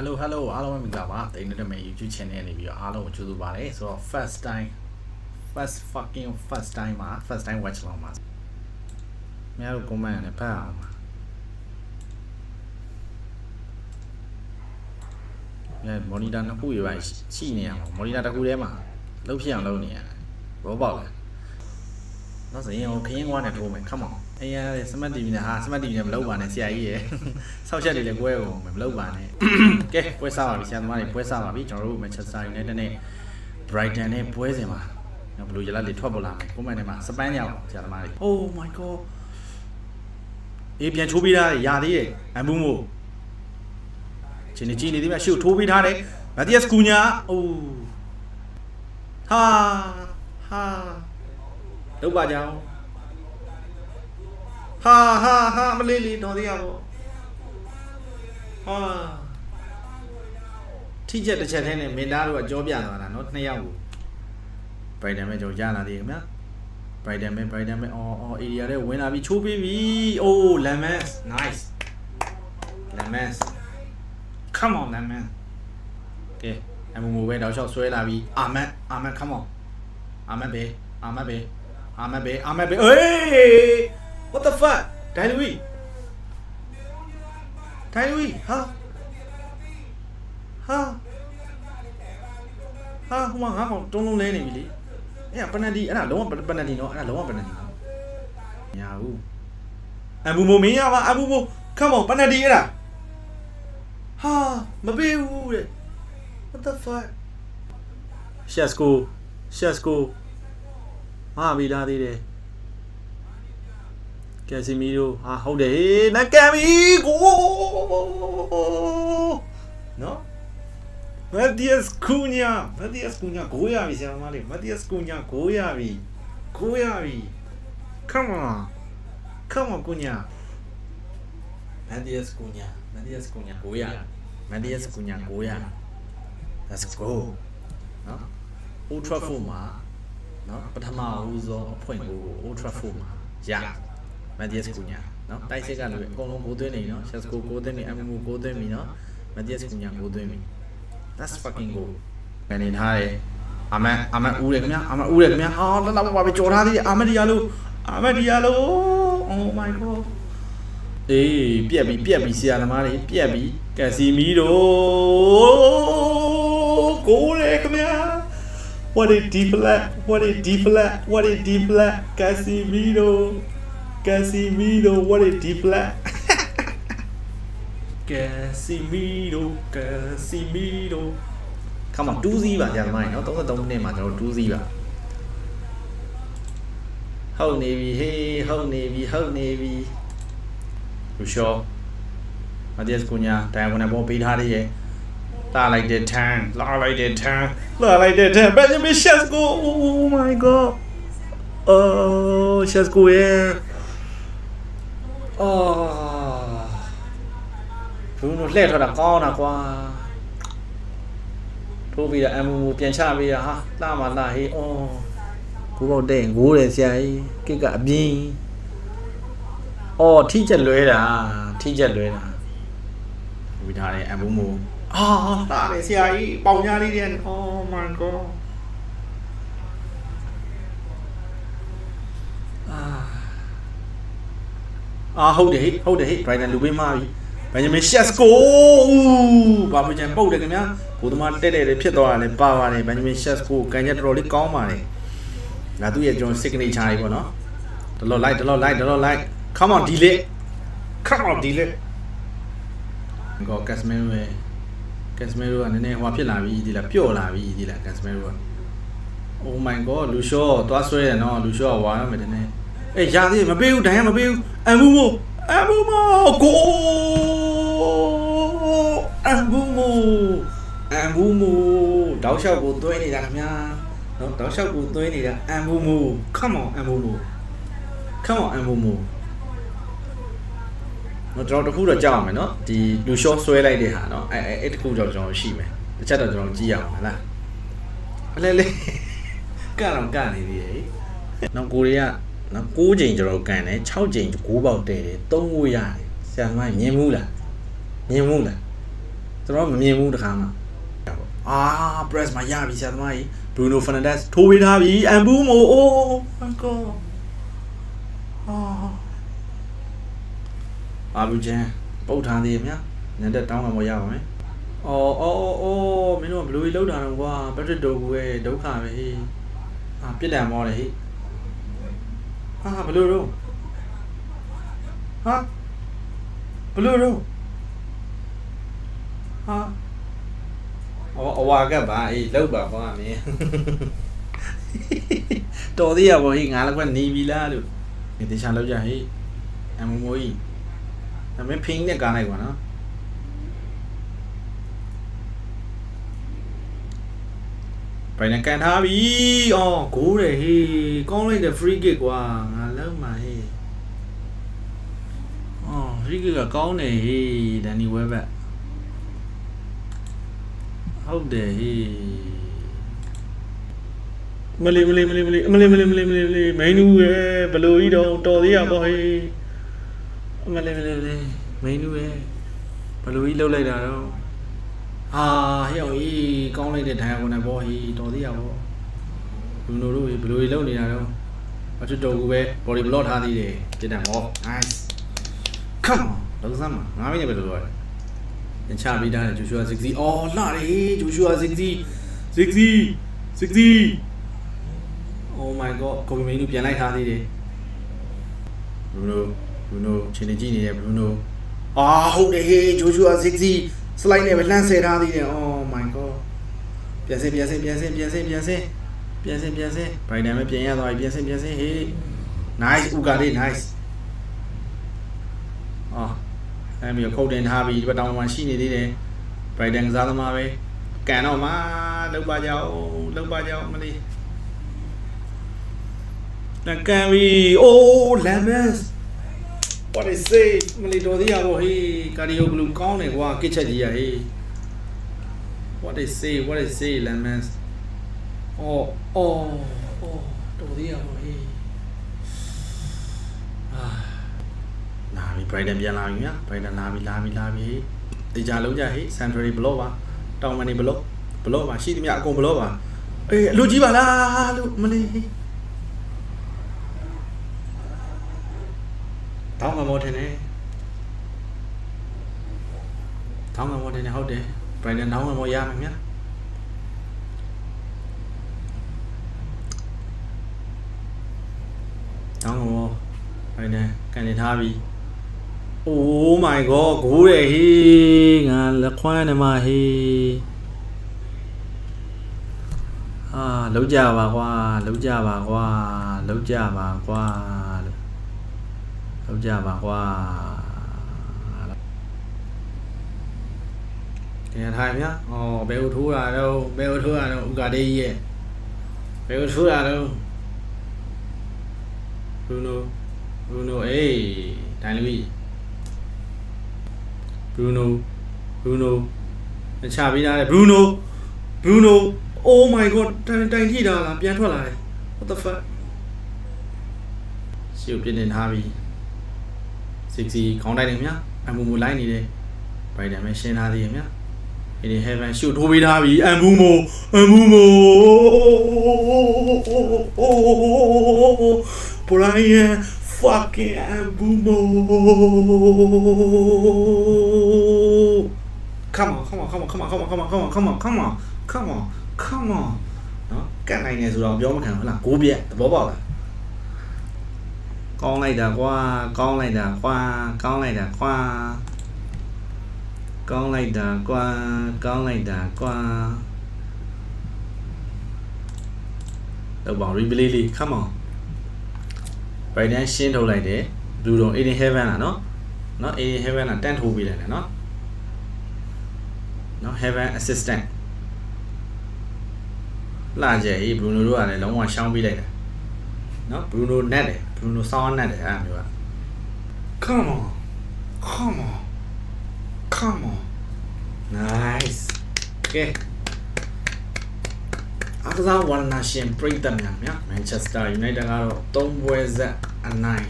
Hello Hello အားလုံးပဲမင်္ဂလာပါတိန်တဲ့မဲ့ YouTube channel နေပြီးတော့အားလုံးကိုကြိုဆိုပါရစေဆိုတော့ first time first fucking first time မှာ first time watch လောက်မှာမရတော့ comment နဲ့ဖတ်အောင်ပါည monitor နှစ်ခုရပါရှိနေရမှာ monitor တစ်ခုထဲမှာလှုပ်ဖြစ်အောင်လုပ်နေရတယ်ဘောပေါက်လဲ တော့ဆိုရင်ခရင်ကွာနဲ့ထိုးမယ် come on အေးရ smart TV နဲ့ဟာ smart TV နဲ့မလုပ်ပါနဲ့ဆရာကြီးရယ်ဆောက်ချက်တွေလည်းကွဲအောင်မလုပ်ပါနဲ့ကဲပွဲစားပါပြီဆရာသမားတွေပွဲစားပါပြီကျွန်တော်တို့ Manchester United နဲ့ Brighton နဲ့ပွဲစဉ်မှာဘလူးရလာလေးထွက်ပေါ်လာမယ်ကွန်မန့်ထဲမှာစပန်းရအောင်ဆရာသမားတွေ Oh my god အေးပြန်ချိုးပေးထားတယ်ယာသေးတယ်အမှုမို့ချင်းနေချင်းနေသေးမြရှုပ်ထိုးပေးထားတယ်မတ်တီယက်ကူညာအိုးဟာဟာ လုပ်ပါကြအောင်ဟာဟာဟာမလေးလေးတော်သေးရပေါ့ဟာထိချက်တစ်ချက်တည်းနဲ့မင်သားတို့ကကြောပြသွားတာနော်နှစ်ယောက်ကိုဘရိုက်တန်ပဲကြောရလာသေးခင်ဗျာဘရိုက်တန်ပဲဘရိုက်တန်ပဲအော်အော် area တွေဝင်လာပြီးချိုးပေးပြီအိုးလမ်မန် nice လမ်မန် come on လမ်မန် okay အမမပဲတောက်လျှောက်ဆွဲလာပြီးအာမန်အာမန် come on အာမန်ပဲအာမန်ပဲ အာမတ်ပဲအာမတ်ပဲအေး what the fuck ဒိုင်လူီဒိုင်လူီဟာဟာဟာဟိုမှာငါကောင်တုံးလုံးလဲနေပြီလေအဲ့ဒါပနတီအဲ့ဒါလုံးဝပနတီနော်အဲ့ဒါလုံးဝပနတီနော်မရဘူးအဘူမိုမင်းရပါအဘူမို come on ပနတီအဲ့ဒါဟာမပေးဘူးတဲ့ what the fuck ရှက်စကိုရှက်စကို မဟာဗီလာသေးတယ်ကယ်စီမီရိုဟာဟုတ်တယ်ဟေးနကန်မီကိုနော်မတ်တီယက်ကူညာမတ်တီယက်ကူညာကိုရပြီဆရာမလေးမတ်တီယက်ကူညာကိုရပြီကိုရပြီ come on come on ကူညာမတ်တီယက်ကူညာမတ်တီယက်ကူညာကိုရမတ်တီယက်ကူညာကိုရ let's go နော် Old Trafford မှာ နော်ပထမဦးဆုံးအဖွင့်ကို Old Trafford မှာရမက်ဒီယက်ကူညာနော်တိုက်စစ်ကလည်းအကုန်လုံးကိုသွင်းနေနော်ရှက်စကိုကိုသွင်းနေအမ်မူကိုသွင်းပြီနော်မက်ဒီယက်ကူညာကိုသွင်းပြီ that's fucking goal ဘယ်နေထားတယ်အမန်အမန်ဦးတယ်ခင်ဗျာအမန်ဦးတယ်ခင်ဗျာဟာလာလာပါပဲကြော်ထားသေးတယ်အမန်ဒီယာလိုအမန်ဒီယာလို oh my god အေးပြက်ပြီပြက်ပြီဆရာသမားတွေပြက်ပြီကက်စီမီတို့ကိုလေခင်ဗျာ what a D flat what a D flat what a D flat Casimiro Casimiro what a D flat Casimiro Casimiro come on 2C ပါကြာသမားရေနော်33မိနစ်မှာကျွန်တော် 2C ပါဟုတ်နေပြီဟေးဟုတ်နေပြီဟုတ်နေပြီလူရှော့မတ်တီးယပ်စ်ကူညာတိုင်ဝန်ဘောပေးထားသေးရဲ့ လာလိုက်တဲ့ထန်းလာလိုက်တဲ့ထန်းလာလိုက်တဲ့ထန်းဘယ်လိုရှက်ကို oh my god oh ရှက်ကိုရဲ့အော်ဘူးလို့လှည့်ထွက်တာကောင်းတာကွာထိုးပြီးတော့အမူမူပြန်ချပေးတာဟာလာမလာဟေးအော်ကိုပေါ့တဲ့ငိုးတယ်ဆရာကြီးကိတ်ကအပြင်းအော်ထိချက်လွဲတာထိချက်လွဲတာဝီထားတယ်အမူမူ အာလာတယ်ဆရာကြီးပေါင်ညာလေးတဲ့ oh my god အာဟုတ်တယ်ဟိဟုတ်တယ်ဟိဘရိုင်တန်လူပေးမှာပြီဘန်ဂျမင်ရှက်စကိုဘာမှကြံပုတ်တယ်ခင်ဗျာကိုသမားတက်တယ်လေဖြစ်သွားတာလေပါပါတယ်ဘန်ဂျမင်ရှက်စကိုကန်ကြတော်တော်လေးကောင်းပါတယ်ဒါသူ့ရဲ့ကျွန်တော် signature ကြီးပေါ့နော်ဒလော့လိုက်ဒလော့လိုက်ဒလော့လိုက် come on delay come on delay ကောကက်စမီရိုရဲ့ ကက်စမီရိုကနည်းနည်းဟိုဖြစ်လာပြီဒီလားပျော့လာပြီဒီလားကက်စမီရိုက Oh my god လူရှော့သွားဆွဲရနော်လူရှော့ဝါရမယ်တဲ့အေးရသေးမပေးဘူးဒိုင်ရမပေးဘူးအမ်ဘူမိုအမ်ဘူမိုကိုအမ်ဘူမိုအမ်ဘူမိုတောက်လျှောက်ကိုသွင်းနေတာခင်ဗျာနော်တောက်လျှောက်ကိုသွင်းနေတာအမ်ဘူမို come on အမ်ဘူမို come on အမ်ဘူမိုနော် ကျွန်တော်တခုတော့ကြောက်အောင်မယ်နော်ဒီလူရှော့ဆွဲလိုက်တဲ့ဟာနော်အဲအဲအဲ့တခုတော့ကျွန်တော်ရှိမယ်တစ်ချက်တော့ကျွန်တော်ကြည့်ရအောင်ဟလားအလဲလဲကတော့ကနေသေးရဲ့နော်ကိုရီးယားနော်6ချိန်ကျွန်တော်ကန်တယ်6ချိန်9ပေါက်တဲတယ်3ဝရတယ်ဆရာသမားမြင်မှုလားမြင်မှုလားကျွန်တော်မမြင်ဘူးတခါမှအာ press မှာရပြီဆရာသမားကြီး Bruno Fernandes ထိုးပေးထားပြီအမ်ဘူးမိုအိုး my god အာ အာဘူးချန်ပုတ်ထားသေးရဲ့မြညတဲ့တောင်းမှမရပါမယ်အော်အော်အော်မင်းတို့ကဘယ်လိုကြီးလောက်တာတော့ကွာ Patrick Dogu ရဲ့ဒုက္ခပဲဟေးအာပြစ်ဒဏ်မောတယ်ဟေးဟာဘယ်လိုတော့ဟာဘယ်လိုတော့ဟာအော်အဝါကပ်ပါအေးလောက်ပါကွာမင်းတော်သေးရပါဟေးငါလည်းကွနေပြီလားလို့ဒီတခြားလောက်ကြဟေးအမမိုးကြီး ဒါမင်းဖင်းနဲ့ကားလိုက်ကွာနော်ပိုင်နဲ့ကန်ထားပြီအော်ဂိုးတယ်ဟေးကောင်းလိုက်တဲ့ free kick ကွာငါလုံးမှာဟေးအော် free kick ကကောင်းတယ်ဟေးဒန်နီဝဲဘက်ဟုတ်တယ်ဟေးမလေးမလေးမလေးမလေးမလေးမလေးမလေးမလေးမလေးမင်းနူရဲ့ဘယ်လိုကြီးတော့တော်သေးရပေါ့ဟေး မလေးမလေးမလေးမင်းနူရဲ့ဘယ်လိုကြီးလှုပ်လိုက်တာတော့ဟာဟဲ့အောင်ကြီးကောင်းလိုက်တဲ့ဒိုင်ယာကုန်နဲ့ပေါ့ဟေးတော်သေးရပေါ့လူနိုတို့ဘယ်လိုကြီးလှုပ်နေတာတော့အချွတ်တော်ကူပဲ body block ထားသေးတယ်ပြင်တယ်ဟော nice come on လောက်စမ်းမှာငါမင်းလည်းပဲလို့ရတယ်ညချပေးထားတယ်ဂျိုရှူအာ60အော်လှတယ်ဂျိုရှူအာ60 60 60 Oh my god ကိုမင်းတို့ပြန်လိုက်ထားသေးတယ် Bruno Bruno ချင်းနေကြည့်နေတယ် Bruno အာဟုတ်တယ်ဟေးဂျိုရှူအာ60 slide နဲ့ပဲလှမ်းဆယ်ထားသေးတယ် Oh my god ပြန်စင်ပြန်စင်ပြန်စင်ပြန်စင်ပြန်စင်ပြန်စင်ပြန်စင် Biden ပဲပြန်ရသွားပြီပြန်စင်ပြန်စင်ဟေး nice ဥကာလေး nice အာအဲ့မျိုးခုတ်တင်ထားပြီဒီဘက်တောင်မှရှိနေသေးတယ် Biden ကစားသမားပဲကန်တော့မှလောက်ပါကြအောင်လောက်ပါကြအောင်မလေးတန်ကန်ပြီအိုးလမ်မတ် what is say မလီတော်သေးရပေါ့ဟေးကာဒီယိုဂလူကောင်းတယ်ကွာကစ်ချက်ကြီးရဟေး what is say what is say လမ်မတ်အော်အော်အော်တော်သေးရပေါ့ဟေးအာလာပြီ Brighton ပြန်လာပြီညာ Brighton လာပြီလာပြီလာပြီတေချာလုံးကြဟေး Century block ပါတောင်မန်နေ block block ပါရှိသမျှအကုန် block ပါအေးအလူကြီးပါလားလို့မလေး တောင်းမမောထင်တယ်တောင်းမမောထင်တယ်ဟုတ်တယ်ဘရိုင်ဒန်တောင်းမမောရမယ်မြတ်တောင်းမမောဘရိုင်ဒန်ကန်နေထားပြီ Oh my god ဂိုးတယ်ဟေးငါလက်ခွမ်းနေမှာဟေးအာလောက်ကြပါကွာလောက်ကြပါကွာလောက်ကြပါကွာ လို့လောက်ကြပါကွာတင်ထိုင်ဗျာဩဘယ်ကိုထိုးတာတော့ဘယ်ကိုထိုးတာတော့ဥကာဒေးကြီးရဲ့ဘယ်ကိုထိုးတာတော့ဘရူနိုဘရူနိုအေးဒိုင်လူကြီးဘရူနိုဘရူနိုအချပေးထားတယ်ဘရူနိုဘရူနို Oh my god တိုင်တိုင်ထိတာလားပြန်ထွက်လာတယ် What the fuck ရှေ့ကိုပြင်းတင်ထားပြီ 60ခေါင်းတိုက်တယ်မြအမူမူလိုက်နေတယ်ဘိုင်ဒန်ပဲရှင်းထားသေးရဲ့မြအင်း heaven ရှုထိုးပေးထားပြီအမူမိုအမူမို Brian fucking Ambumo come on come on come on come on come on come on come on come on come on come on come on နော်ကတ်နိုင်နေဆိုတော့ပြောမခံဘူးလားကိုးပြက်သဘောပေါက်လား ကောင်းလိုက်တာကွာကောင်းလိုက်တာကွာကောင်းလိုက်တာကွာကောင်းလိုက်တာကွာကောင်းလိုက်တာကွာတော့ပါ replay လေး come on ဘိုင်ဒန်ရှင်းထုတ်လိုက်တယ် blue don 18 heaven လားနော်နော်18 heaven လားတန်းထိုးပေးလိုက်တယ်နော်နော် heaven assistant လာကြရေး Bruno တို့ကလည်းလုံးဝရှောင်းပေးလိုက်တယ် နော် Bruno နက်တယ် Bruno စောင်းနက်တယ်အဲ့မျိုးက Come on Come on Come on Nice Okay အကစားဝါနာရှင်ပရိသတ်များများ Manchester United ကတော့၃ပွဲဆက်အနိုင်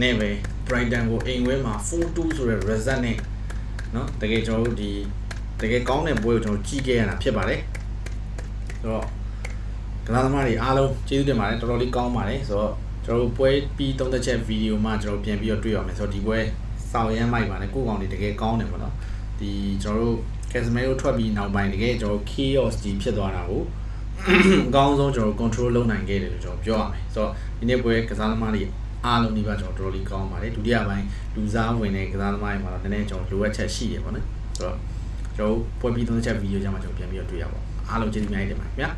နဲ့ပဲ Brighton ကိုအိမ်ဝဲမှာ4-2ဆိုတဲ့ result နဲ့เนาะတကယ်ကျွန်တော်တို့ဒီ တကယ်ကောင်းတဲ့ပွဲကိုကျွန်တော်ကြည့်ခဲ့ရတာဖြစ်ပါတယ်ဆိုတော့ ကစားသမားတွေအားလုံးကျေးဇူးတင်ပါတယ်တော်တော်လေးကောင်းပါတယ်ဆိုတော့ကျွန်တော်တို့ပွဲပြီးသုံးသက်ချက်ဗီဒီယိုမှကျွန်တော်ပြန်ပြီးတော့တွေ့ရမယ်ဆိုတော့ဒီပွဲစောင့်ရမ်းမိုက်ပါနဲ့ကိုယ့်ကောင်တွေတကယ်ကောင်းတယ်ပေါ့နော်ဒီကျွန်တော်တို့ Casemiro ထွက်ပြီးနောက်ပိုင်းတကယ်ကျွန်တော် chaos ကြီးဖြစ်သွားတာကိုအကောင်းဆုံးကျွန်တော် control လုပ်နိုင်ခဲ့တယ်လို့ကျွန်တော်ပြောရမယ်ဆိုတော့ဒီနေ့ပွဲကစားသမားတွေအားလုံးဒီပါကျွန်တော်တော်တော်လေးကောင်းပါတယ်ဒုတိယပိုင်းလူစားဝင်တဲ့ကစားသမားတွေမှာတော့နည်းနည်းကျွန်တော်လိုအပ်ချက်ရှိတယ်ပေါ့နော်ဆိုတော့ကျွန်တော်ပွဲပြီးသုံးချက်ဗီဒီယိုကြမှာကျွန်တော်ပြန်ပြီးတော့တွေ့ရပါအားလုံးကျေးဇူးများတင်ပါတယ်ခင်ဗျာ